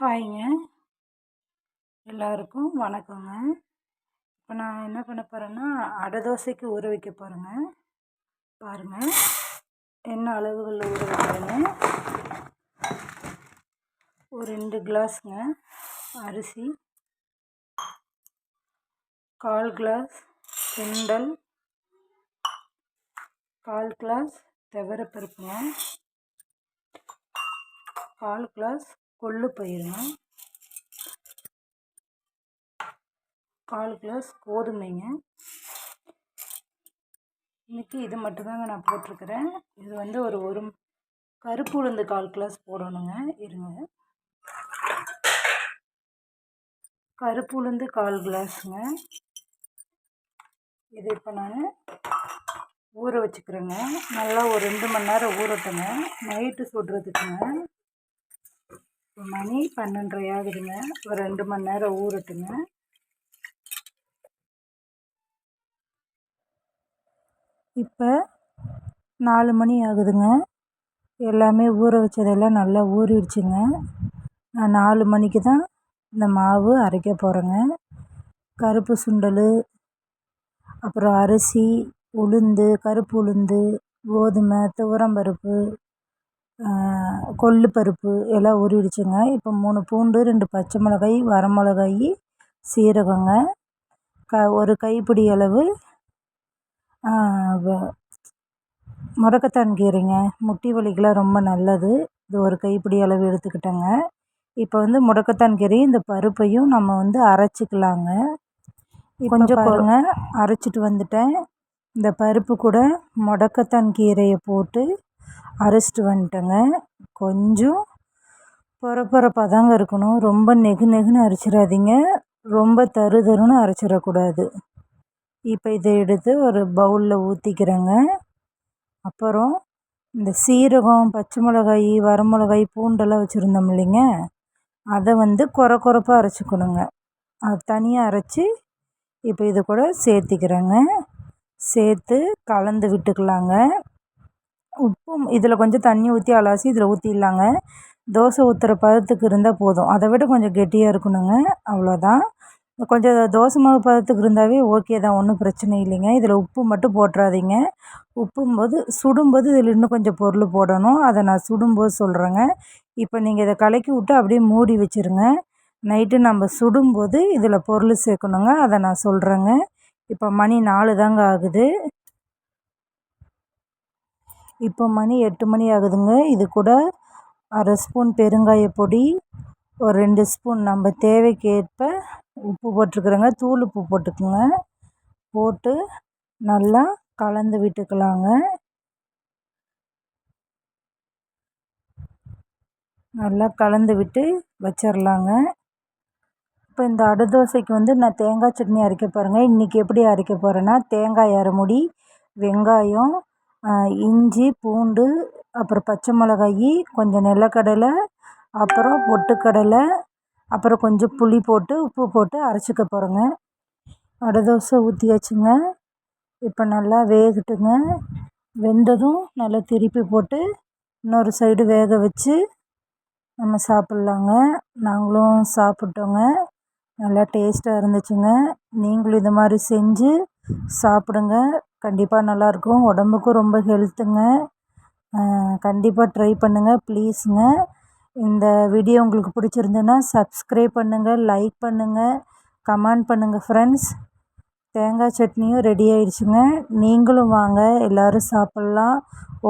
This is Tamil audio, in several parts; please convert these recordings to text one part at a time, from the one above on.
ஹாய்ங்க. எல்லோருக்கும் வணக்கங்க. இப்போ நான் என்ன பண்ண போகிறேன்னா அடை தோசைக்கு ஊற வைக்க போகிறேங்க பாருங்கள் என்ன அளவுகளில் ஊற வைக்கிறேங்க ஒரு ரெண்டு கிளாஸுங்க. அரிசி. கால் கிளாஸ். சுண்டல் கால் கிளாஸ். துவரப்பருப்புங்க. கால் கிளாஸ் கொள்ளு பயிருங்க கால் கிளாஸ் கோதுமைங்க. இன்றைக்கி இது மட்டும்தாங்க நான் போட்டிருக்கிறேன். இது வந்து ஒரு ஒரு கருப்பு உளுந்து கால் கிளாஸ் போடணுங்க. இருங்க. கருப்பு உளுந்து கால் கிளாஸுங்க. இது இப்போ நான் ஊற வச்சுக்கிறேங்க. நல்லா ஒரு ரெண்டு மணி நேரம் ஊறட்டுங்க. நைட்டு சுடுறதுக்குங்க. மணி பன்னெண்டரை ஆகுதுங்க ஒரு ரெண்டு மணி நேரம் ஊறட்டுங்க. இப்போ நாலு மணி ஆகுதுங்க. எல்லாமே ஊற வச்சதெல்லாம் நல்லா ஊறிடுச்சுங்க. நான் நாலு மணிக்கு தான் இந்த மாவு அரைக்க போகிறேங்க கருப்பு சுண்டல் அப்புறம் அரிசி உளுந்து கருப்பு உளுந்து கோதுமை துவரம்பருப்பு கொள்ளு பருப்பு எல்லாம் ஊறிடுச்சுங்க இப்போ மூணு பூண்டு ரெண்டு பச்சை மிளகாய் வரமிளகாய் சீரகங்க க ஒரு கைப்பிடி அளவு முடக்கத்தான் கீரைங்க. முட்டி வலிக்கெலாம் ரொம்ப நல்லது. இது ஒரு கைப்பிடி அளவு எடுத்துக்கிட்டேங்க. இப்போ வந்து முடக்கத்தான் கீரை இந்த பருப்பையும் நம்ம வந்து அரைச்சிக்கலாங்க. கொஞ்சம் பாருங்க அரைச்சிட்டு வந்துட்டேன். இந்த பருப்பு கூட முடக்கத்தான் கீரையை போட்டு அரைச்சிட்டு வந்துட்டேங்க கொஞ்சம் பொற தாங்க இருக்கணும். ரொம்ப நெகு நெகுன்னு அரைச்சிடாதீங்க ரொம்ப தரு தருன்னு அரைச்சிடக்கூடாது இப்போ இதை எடுத்து ஒரு பவுலில் ஊற்றிக்கிறேங்க அப்புறம் இந்த சீரகம் பச்சை மிளகாய் வரமிளகாய் பூண்டெல்லாம் வச்சுருந்தோம் இல்லைங்க. அதை வந்து குறை குறப்பாக அரைச்சிக்கணுங்க. அது தனியாக அரைச்சி இப்போ இது கூட சேர்த்திக்கிறேங்க. சேர்த்து கலந்து விட்டுக்கலாங்க. உப்பும் இதில் கொஞ்சம் தண்ணி ஊற்றி அலசி இதில் ஊற்றிடலாங்க தோசை ஊற்றுற பதத்துக்கு இருந்தால் போதும். அதை விட கொஞ்சம் கெட்டியாக இருக்கணுங்க. அவ்வளோதான் கொஞ்சம் தோசை மாவு பதத்துக்கு இருந்தாவே ஓகே தான். ஒன்றும் பிரச்சனை இல்லைங்க. இதில் உப்பு மட்டும் போட்டுறாதீங்க. உப்பும்போது சுடும்போது இதில் இன்னும் கொஞ்சம் பொருள் போடணும். அதை நான் சுடும்போது சொல்கிறேங்க இப்போ நீங்கள் இதை கலக்கி விட்டு அப்படியே மூடி வச்சுருங்க. நைட்டு நம்ம சுடும்போது இதில் பொருள் சேர்க்கணுங்க. அதை நான் சொல்கிறேங்க இப்போ மணி நாலு தாங்க ஆகுது. இப்போ மணி எட்டு மணி ஆகுதுங்க. இது கூட அரை ஸ்பூன் பெருங்காய பொடி ஒரு ரெண்டு ஸ்பூன் நம்ம தேவைக்கேற்ப உப்பு போட்டிருக்குறேங்க. தூள் உப்பு போட்டுக்குங்க. போட்டு நல்லா கலந்து விட்டுக்கலாங்க. நல்லா கலந்து விட்டு வச்சிடலாங்க இப்போ இந்த அடதோசைக்கு வந்து நான் தேங்காய் சட்னி அரைக்க போகிறேங்க இன்றைக்கி எப்படி அரைக்க போகிறேன்னா தேங்காய் அரைமுடி வெங்காயம் இஞ்சி பூண்டு அப்புறம் பச்சை மிளகாயி கொஞ்சம் நிலக்கடலை அப்புறம் பொட்டுக்கடலை அப்புறம் கொஞ்சம் புளி போட்டு உப்பு போட்டு அரைச்சிக்க போகிறேங்க அடை தோசை ஊற்றியாச்சுங்க இப்போ நல்லா வேகட்டுங்க. வெந்ததும் நல்லா திருப்பி போட்டு இன்னொரு சைடு வேக வச்சு நம்ம சாப்பிட்லாங்க. நாங்களும் சாப்பிட்டோங்க. நல்லா டேஸ்ட்டாக இருந்துச்சுங்க. நீங்களும் இது மாதிரி செஞ்சு சாப்பிடுங்க. கண்டிப்பாக நல்லாயிருக்கும் உடம்புக்கும் ரொம்ப ஹெல்த்துங்க. கண்டிப்பாக ட்ரை பண்ணுங்கள் ப்ளீஸுங்க. இந்த வீடியோ உங்களுக்கு பிடிச்சிருந்துன்னா சப்ஸ்கிரைப் பண்ணுங்கள் லைக் பண்ணுங்கள் கமெண்ட் பண்ணுங்கள் ஃப்ரெண்ட்ஸ். தேங்காய் சட்னியும் ரெடி ஆயிடுச்சுங்க. நீங்களும் வாங்க எல்லோரும் சாப்பிட்லாம்.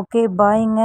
ஓகே பாய்ங்க.